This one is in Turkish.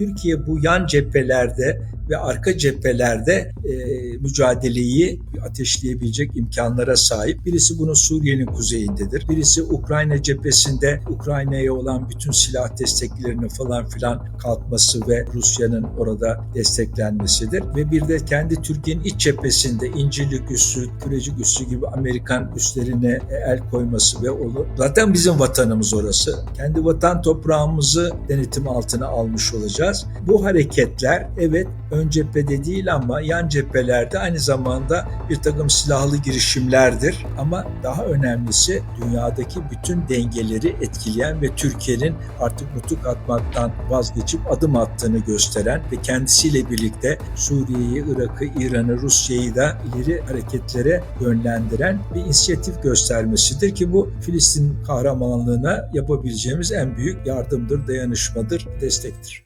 Türkiye bu yan cephelerde ve arka cephelerde e, mücadeleyi ateşleyebilecek imkanlara sahip. Birisi bunun Suriye'nin kuzeyindedir. Birisi Ukrayna cephesinde Ukrayna'ya olan bütün silah desteklerinin falan filan kalkması ve Rusya'nın orada desteklenmesidir. Ve bir de kendi Türkiye'nin iç cephesinde İncirlik üssü, Kürecik üssü gibi Amerikan üslerine el koyması ve onu zaten bizim vatanımız orası. Kendi vatan toprağımızı denetim altına almış olacağız. Bu hareketler evet ön cephede değil ama yan cephelerde aynı zamanda bir takım silahlı girişimlerdir. Ama daha önemlisi dünyadaki bütün dengeleri etkileyen ve Türkiye'nin artık nutuk atmaktan vazgeçip adım attığını gösteren ve kendisiyle birlikte Suriye'yi, Irak'ı, İran'ı, Rusya'yı da ileri hareketlere yönlendiren bir inisiyatif göstermesidir ki bu Filistin kahramanlığına yapabileceğimiz en büyük yardımdır, dayanışmadır, destektir.